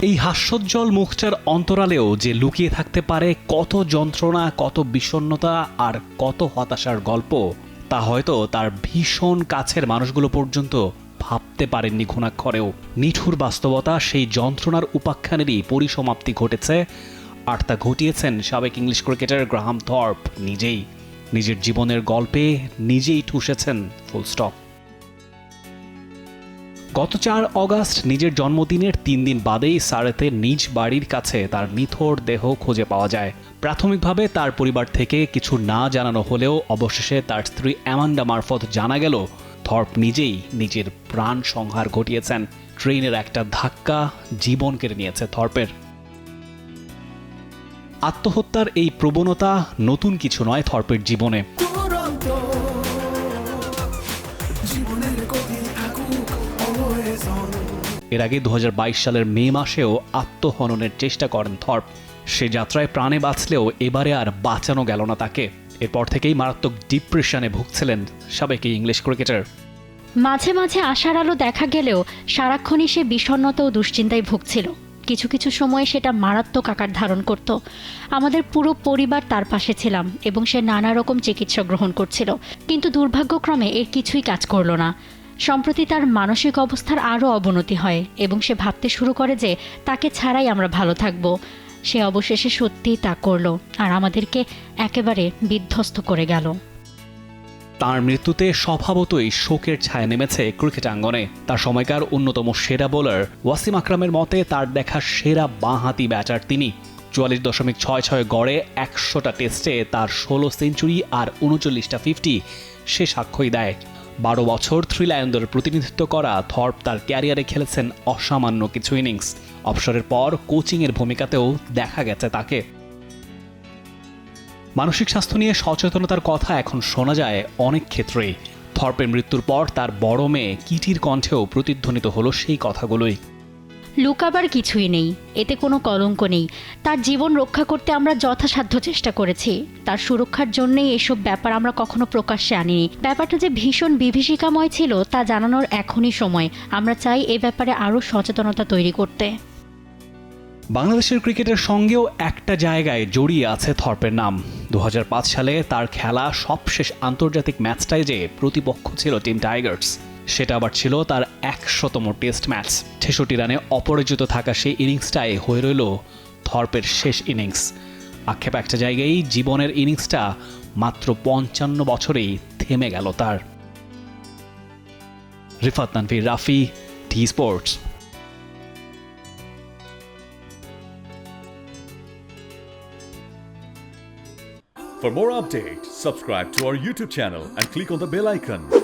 এই হাস্যোজ্জ্বল মুখটার অন্তরালেও যে লুকিয়ে থাকতে পারে কত যন্ত্রণা, কত বিষণ্ণতা আর কত হতাশার গল্প, তা হয়তো তার ভীষণ কাছের মানুষগুলো পর্যন্ত ভাবতে পারেননি ঘুণাক্ষরেও। নিঠুর বাস্তবতা সেই যন্ত্রণার উপাখ্যানেরই পরিসমাপ্তি ঘটেছে, আর তা ঘটিয়েছেন সাবেক ইংলিশ ক্রিকেটার গ্রাহাম থর্প নিজেই। নিজের জীবনের গল্পে নিজেই ঠুসেছেন ফুল স্টপ গত চার অগাস্ট নিজের জন্মদিনের তিন দিন বাদেই সারেতে নিজ বাড়ির কাছে তার নিথর দেহ খুঁজে পাওয়া যায়। প্রাথমিকভাবে তার পরিবার থেকে কিছু না জানানো হলেও অবশেষে তার স্ত্রী অ্যামান্ডা মারফত জানা গেল, থর্প নিজেই নিজের প্রাণ সংহার ঘটিয়েছেন। ট্রেনের একটা ধাক্কা জীবন কেড়ে নিয়েছে থর্পের। আত্মহত্যার এই প্রবণতা নতুন কিছু নয় থর্পের জীবনে। এর আগে দু সালের মে মাসেও আত্মহননের চেষ্টা করেন থর্প। সে যাত্রায় প্রাণে বাঁচলেও এবারে আর বাঁচানো গেল না তাকে। এরপর থেকেই মারাত্মক ডিপ্রেশনে ভুগছিলেন সাবেক ইংলিশ ক্রিকেটার। মাঝে মাঝে আশার আলো দেখা গেলেও সারাক্ষণই সে বিষণ্ণতা ও দুশ্চিন্তায় ভুগছিল। কিছু কিছু সময়ে সেটা মারাত্মক আকার ধারণ করত। আমাদের পুরো পরিবার তার পাশে ছিলাম এবং সে নানা রকম চিকিৎসা গ্রহণ করছিল। কিন্তু দুর্ভাগ্যক্রমে এর কিছুই কাজ করল না। সম্প্রতি তার মানসিক অবস্থার আরও অবনতি হয় এবং সে ভাবতে শুরু করে যে তাকে ছাড়াই আমরা ভালো থাকব। সে অবশেষে সত্যিই তা করল আর আমাদেরকে একেবারে বিধ্বস্ত করে গেল। তার মৃত্যুতে স্বভাবতই শোকের ছায়া নেমেছে ক্রিকেট আঙ্গনে। তার সময়কার অন্যতম সেরা বোলার ওয়াসিম আকরামের মতে তার দেখা সেরা বাঁহাতি ব্যাটার তিনি। চুয়াল্লিশ দশমিক ছয় ছয় গড়ে একশোটা টেস্টে তার ষোলো সেঞ্চুরি আর উনচল্লিশটা ফিফটি সে সাক্ষ্যই দেয়। বারো বছর থ্রি লায়নদের প্রতিনিধিত্ব করা থর্প তার ক্যারিয়ারে খেলেছেন অসামান্য কিছু ইনিংস। অবসরের পর কোচিংয়ের ভূমিকাতেও দেখা গেছে তাকে। মানসিক স্বাস্থ্য নিয়ে সচেতনতার কথা এখন শোনা যায় অনেক ক্ষেত্রেই। থর্পের মৃত্যুর পর তার বড় মেয়ে কিটির কণ্ঠেও প্রতিধ্বনিত হলো সেই কথাগুলোই। লুকাবার কিছুই নেই, এতে কোনো কলঙ্ক নেই। তার জীবন রক্ষা করতে আমরা যথাসাধ্য চেষ্টা করেছি। তার সুরক্ষার জন্যই এসব ব্যাপার আমরা কখনো প্রকাশ্যে আনিনি। ব্যাপারটা যে ভীষণ বিভীষিকাময় ছিল, তা জানানোর এখনই সময়। আমরা চাই এ ব্যাপারে আরও সচেতনতা তৈরি করতে। বাংলাদেশের ক্রিকেটের সঙ্গেও একটা জায়গায় জড়িয়ে আছে থর্পের নাম। দু হাজার পাঁচ সালে তার খেলা সবশেষ আন্তর্জাতিক ম্যাচটাই যে প্রতিপক্ষ ছিল টিম টাইগার্স। সেটা আবার ছিল তার একশতম টেস্ট ম্যাচ। ছেষট্টি রানে অপরাজিত থাকা সেই ইনিংসটাই হয়ে রইল থর্পের শেষ ইনিংস। আক্ষেপ একটা জায়গায় জীবনের ইনিংসটা মাত্র পঞ্চান্ন বছরেই থেমে গেল তার। Rifat Tanvir Rafi T Sports. For more updates, subscribe to our YouTube channel and click on the bell icon.